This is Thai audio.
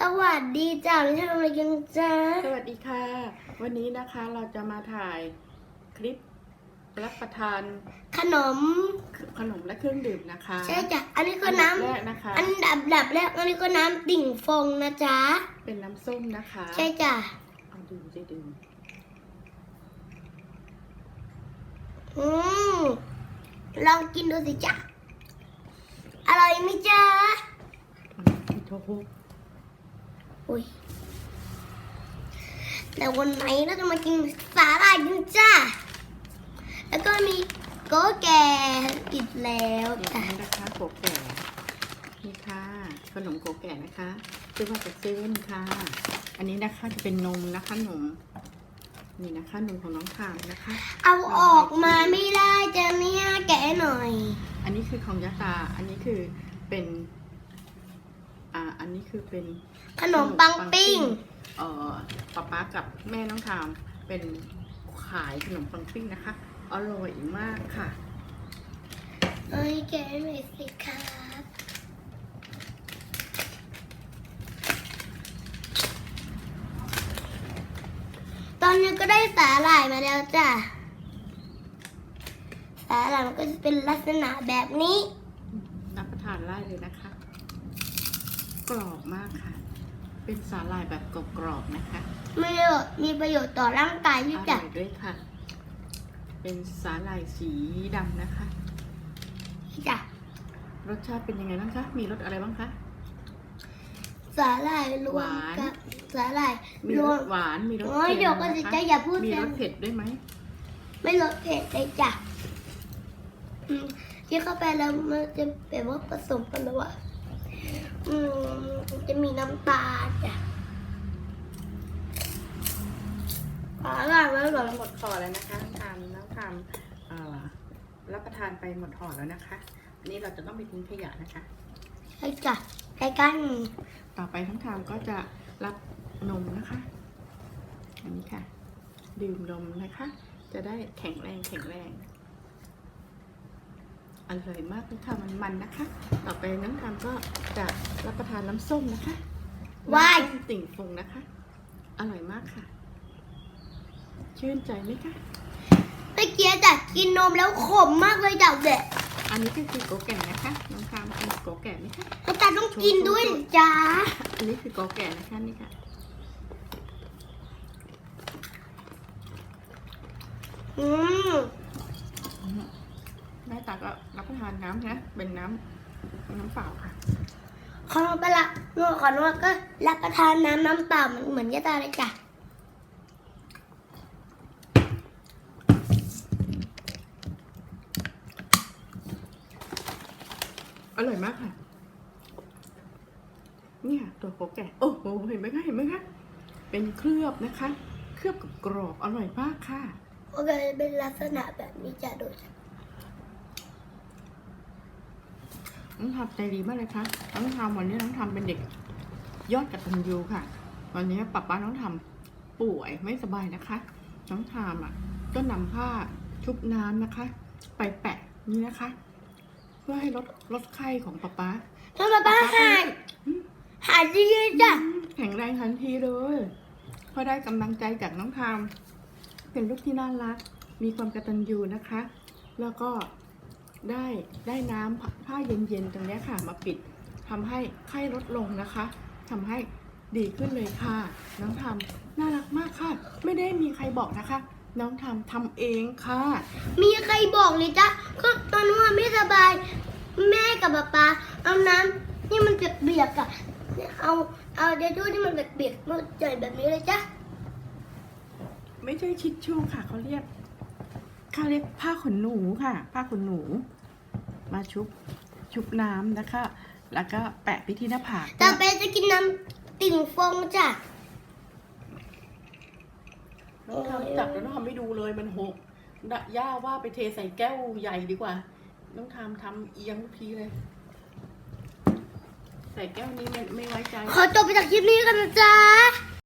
สวัสดีจ้าไม่ใช่อะไรกันจ้าสวัสดีค่ะ วันนี้นะคะเราจะมาถ่ายคลิปรับประทานขนมขนมและเครื่องดื่มนะคะใช่จ้ะอันนี้ก็น้อัดับแรกนะคะำอันดับดับแรกอันนี้ก็น้ำติ่งฟงนะจ๊ะเป็นน้ำส้มนะคะ ใช่จ้ะเอาดื่มจะดื่มอืมลองกินดูสิจ้ะอร่อยไหมจ๊ะพี่โทษ อุ้ยแต่วันไหนเราจะมากินสาหร่ายกันจ้า แล้วก็มีโกแก่อีกแล้วเดี๋ยวจ้ะนี้นะคะโกแก่นี่ค่ะ ขนมโกแก่นะคะซื้อมาจากเซเว่นค่ะ อันนี้นะคะจะเป็นนมนะคะนมนี่นะคะนมของน้องทามนะคะ เอาออกมาไม่ได้จ้ะเนี่ยแกะหน่อย อันนี้คือของยะตา อันนี้คือเป็น อ่าอันนี้คือเป็นขนมปังปิ้ง เอ่อป๊าป๊ากับแม่น้องทามเป็นขายขนมปังปิ้งนะคะ อร่อยมากค่ะ เอ้ยแกะหน่อยสิครับตอนนี้ก็ได้สาหร่ายมาแล้วจ้ะ สาหร่ายมันก็จะเป็นลักษณะแบบนี้ รับประทานได้เลยนะคะก รอบมากค่ะ เป็นสาหร่ายแบบกรอบๆนะคะมีประโยชน์มีประโยชน์ต่อร่างกายอด้วยร่จ้ะอยด้วยค่ะ เป็นสาหร่ายสีดำนะคะจ้ะรสชาติเป็นยังไงบ้างคะ มีรสอะไรบ้างคะ สาหร่ายรวหมวานกับสาหร่ายมีรรวสมหวาน มีรสโอ้ยเค็เดี๋ยวมก็นะจะคะจะอย่าพูดมีเต็รมสเผ็ดด้วยไหม ไม่ลดเผ็ดเลยจ้ะอืมที่เข้าไปแล้วมันจะแบบว่าผสมกันแล้วอะ อืมจะมีน้ำตาลจ้ะอร่อยไหมอร่อยหมดห่อแล้วนะคะน้องทำน้องทำเอ่อรับประทานไปหมดห่อแล้วนะคะอันนี้เราจะต้องไปทิ้งขยะนะคะใช่จ้ะใกล้กัน ต่อไปทั้งทามก็จะรับนมนะคะ อันนี้ค่ะ ดื่มนมนะคะ จะได้แข็งแรงแข็งแรง อร่อยมากเลยค่ะมันมันๆนะคะ ต่อไปน้องทามก็จะรับประทานน้ำส้มนะคะว้ายน้ำส้มติ่งฟงนะคะ อร่อยมากค่ะ ชื่นใจไหมคะเมื่อกี้จ้ะกินนมแล้วขมมากเลยจ้ะเด็กอันนี้ก็คือโกแก่นะคะ น้องทามกินโกแก่ไหมคะน้ำตาลต้องกินด้วยจ้าอันนี้คือโกแก่นะคะนี่ค่ะอืม แม่ตาก็รับประทานน้ำนะเป็นน้ำน้ำเปล่าค่ะขอนมไปละนวดขอนวดก็รับประทานน้ำน้ำเปล่าเหมือนเหมือนยาตาเลยจ้ะอร่อยมากค่ะนี่ค่ะตัวโกแก่โอ้โหเห็นไหมคะเห็นไหมคะเป็นเคลือบนะคะ เคลือบกับกรอบอร่อยมากค่ะโอเคเป็นลักษณะแบบนี้จ้ะดูจ้ะ น้องทำใจดีมากเลยค่ะน้องทำวันนี้น้องทำเป็นเด็กยอดกตัญญูค่ะ วันนี้ป้าป้าน้องทำป่วยไม่สบายนะคะ น้องทำอะ ก็นำผ้าชุบน้ำนะคะ ไปแปะนี่นะคะ เพื่อให้ลดลดไข้ของป้าป้าทำไมบ้าหายหายดีเลยจ้ะแข็งแรงทันทีเลยเพราะได้กำลังใจจากน้องทามเป็นลูกที่น่ารัก มีความกตัญญูนะคะ แล้วก็ ได้ได้น้ำผ้าเย็นๆตรงเนี้ยค่ะมาปิดทำให้ไข้ลดลงนะคะทำให้ดีขึ้นเลยค่ะ น้องทามน่ารักมากค่ะ ไม่ได้มีใครบอกนะคะ น้องทามทำเองค่ะ มีใครบอกเลยจ้ะก็ตอนว่าไม่สบาย แม่กับป๊าป๊าเอาน้ำที่มันเปียกๆอะเอาเอาเดดูที่มันเปียกๆมาใส่แบบนี้เลยจ้ะไม่ใช่ชิดชู่ค่ะเขาเรียก เขาเรียกผ้าขนหนูค่ะ ผ้าขนหนู มาชุบชุบน้ำนะคะ แล้วก็แปะไปที่หน้าผากต่อไปจะกินน้ำติ่งฟงจ้ะน้องทำจับแล้วน้องทำไม่ดูเลยมันหกดะย่าว่าไปเทใส่แก้วใหญ่ดีกว่า น้องทำทำเอียงทุกทีเลย ใส่แก้วนี้ไม่ไม่ไว้ใจ ขอจบไปจากคลิปนี้กันนะจ๊ะ